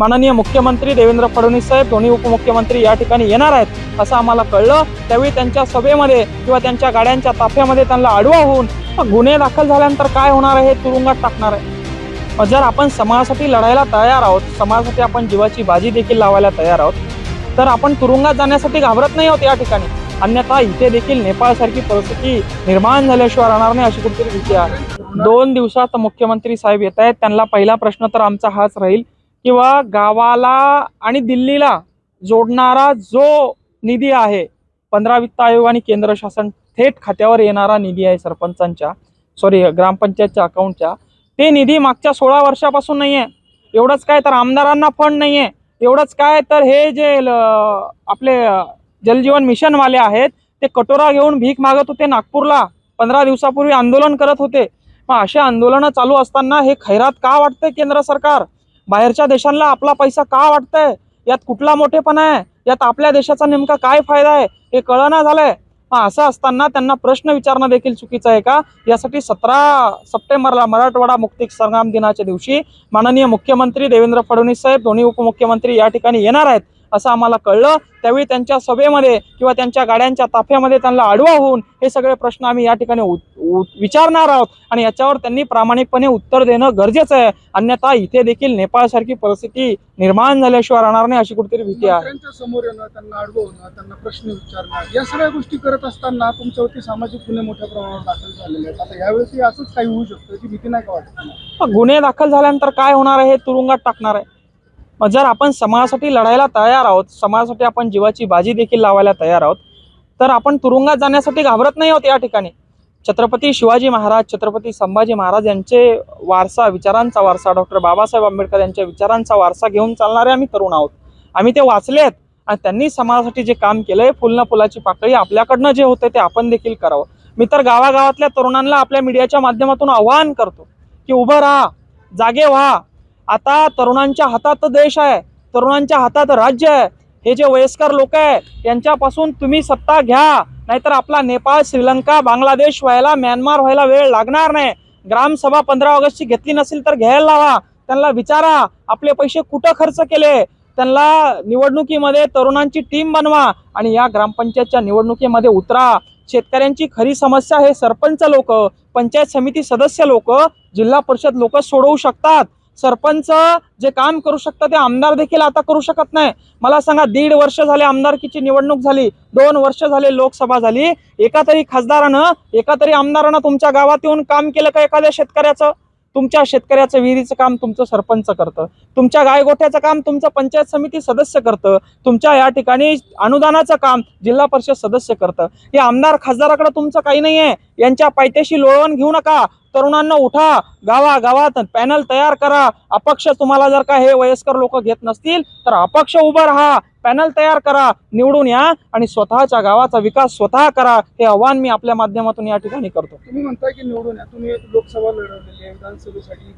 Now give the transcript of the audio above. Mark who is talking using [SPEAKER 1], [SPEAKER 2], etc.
[SPEAKER 1] माननीय मुख्यमंत्री देवेंद्र फडणवीस साहेब दोन्ही उपमुख्यमंत्री या ठिकाणी येणार आहेत असं आम्हाला कळलं. त्यावेळी त्यांच्या सभेमध्ये किंवा त्यांच्या गाड्यांच्या ताफ्यामध्ये त्यांना आडवा होऊन गुन्हे दाखल झाल्यानंतर काय होणार आहे हे तुरुंगात टाकणार आहे. जर आपण समाजासाठी लढायला तयार आहोत समाजासाठी आपण जीवाची बाजी देखील लावायला तयार आहोत तर आपण तुरुंगात जाण्यासाठी घाबरत नाही आहोत या ठिकाणी. अन्यथा इथे देखील नेपाळसारखी परिस्थिती निर्माण झाल्याशिवाय राहणार नाही अशी कुठेतरी भीती आहे. दोन दिवसात मुख्यमंत्री साहेब येत आहेत त्यांना पहिला प्रश्न तर आमचा हाच राहील किंवा गावाला आणि दिल्लीला जोडणारा जो निधी आहे पंधरा वित्त आयोग आणि केंद्र शासन थेट खात्यावर येणारा निधी आहे सरपंचांच्या सॉरी ग्रामपंचायतच्या अकाउंटच्या ते निधी मागच्या सोळा वर्षापासून नाही आहे एवढंच काय तर आमदारांना फंड नाही आहे एवढंच काय तर हे जे ल- आपले जलजीवन मिशनवाले आहेत ते कटोरा घेऊन भीक मागत होते नागपूरला. पंधरा दिवसापूर्वी आंदोलन करत होते. मग असे आंदोलनं चालू असताना हे खैरात का वाटतंय केंद्र सरकार? बाहेरच्या देशांना आपला पैसा का वाटतंय? यात कुठला मोठेपणा आहे? यात आपल्या देशाचा नेमका काय फायदा आहे? हे कळना झालंय. मग असं असताना त्यांना प्रश्न विचारणं देखील चुकीचं आहे का? यासाठी सतरा सप्टेंबरला मराठवाडा मुक्ती संग्राम दिनाच्या दिवशी माननीय मुख्यमंत्री देवेंद्र फडणवीस साहेब दोन्ही उपमुख्यमंत्री या ठिकाणी येणार आहेत. असं आम्हाला कळलं. त्यावेळी त्यांच्या सभेमध्ये किंवा त्यांच्या गाड्यांच्या ताफ्यामध्ये त्यांना आडवा होऊन हे सगळे प्रश्न आम्ही या ठिकाणी विचारणार आहोत. आणि याच्यावर त्यांनी प्रामाणिकपणे उत्तर देणं गरजेचं आहे. अन्यथा इथे देखील नेपाळसारखी परिस्थिती निर्माण झाल्याशिवाय राहणार नाही अशी कुठेतरी भीती आहे.
[SPEAKER 2] समोर येणं त्यांना अडवणं त्यांना प्रश्न विचारणं या सगळ्या गोष्टी करत असताना तुमच्यावरती सामाजिक गुन्हे मोठ्या प्रमाणावर दाखल झालेले आहेत. आता यावेळेस असंच काही होऊ शकतं भीती नाही का वाटत
[SPEAKER 1] गुन्हे दाखल झाल्यानंतर काय होणार आहे हे तुरुंगात टाकणार आहे. मग जर आपण समाजासाठी लढायला तयार आहोत समाजासाठी आपण जीवाची बाजी देखील लावायला तयार आहोत तर आपण तुरुंगात जाण्यासाठी घाबरत नाही आहोत या ठिकाणी. छत्रपती शिवाजी महाराज छत्रपती संभाजी महाराज यांचे वारसा विचारांचा वारसा डॉक्टर बाबासाहेब आंबेडकर यांच्या विचारांचा वारसा घेऊन चालणारे आम्ही तरुण आहोत. आम्ही ते वाचले आहेत आणि त्यांनी समाजासाठी जे काम केलंय फुल फुलाची पाकळी आपल्याकडनं जे होते ते आपण देखील करावं. मी तर गावागावातल्या तरुणांना आपल्या मीडियाच्या माध्यमातून आवाहन करतो की उभं राहा जागे व्हा. आता तरुणांच्या हातात देश आहे तरुणांच्या हातात राज्य आहे. हे जे वयस्कर लोक आहे यांच्यापासून तुम्ही सत्ता घ्या. नाहीतर आपला नेपाळ श्रीलंका बांगलादेश व्हायला म्यानमार व्हायला वेळ लागणार नाही. ग्रामसभा पंधरा ऑगस्टची घेतली नसेल तर घ्यायला लावा. त्यांना विचारा आपले पैसे कुठं खर्च केले? त्यांना निवडणुकीमध्ये तरुणांची टीम बनवा आणि या ग्रामपंचायतच्या निवडणुकीमध्ये उतरा. शेतकऱ्यांची खरी समस्या हे सरपंच लोक पंचायत समिती सदस्य लोक जिल्हा परिषद लोक सोडवू शकतात. सरपंच जे काम करू शकतं ते आमदार देखील आता करू शकत नाही. मला सांगा दीड वर्ष झाले आमदारकीची निवडणूक झाली दोन वर्ष झाले लोकसभा झाली. एका तरी खासदारानं एका तरी आमदारानं तुमच्या गावात येऊन काम केलं का एखाद्या शेतकऱ्याचं? तुमच्या शेतकऱ्याचं विहिरीचं काम तुमचं सरपंच करतं. तुमच्या गायगोठ्याचं काम तुमचं पंचायत समिती सदस्य करतं. तुमच्या या ठिकाणी अनुदानाचं काम जिल्हा परिषद सदस्य करतं. हे आमदार खासदाराकडे तुमचं काही नाही आहे यांच्या पायथ्याशी लोळवण घेऊ नका. तरुणांना उठा गावा गावात पॅनल तयार करा. अपक्ष तुम्हाला जर का हे वयस्कर लोक घेत नसतील तर अपक्ष उभं राहा. पॅनल तयार करा निवडून या आणि स्वतःच्या गावाचा विकास स्वतः करा. हे आव्हान मी आपल्या माध्यमातून या ठिकाणी करतो.
[SPEAKER 2] तुम्ही म्हणताय की निवडून या. तुम्ही लोकसभा लढवलेली आहे विधानसभेसाठी.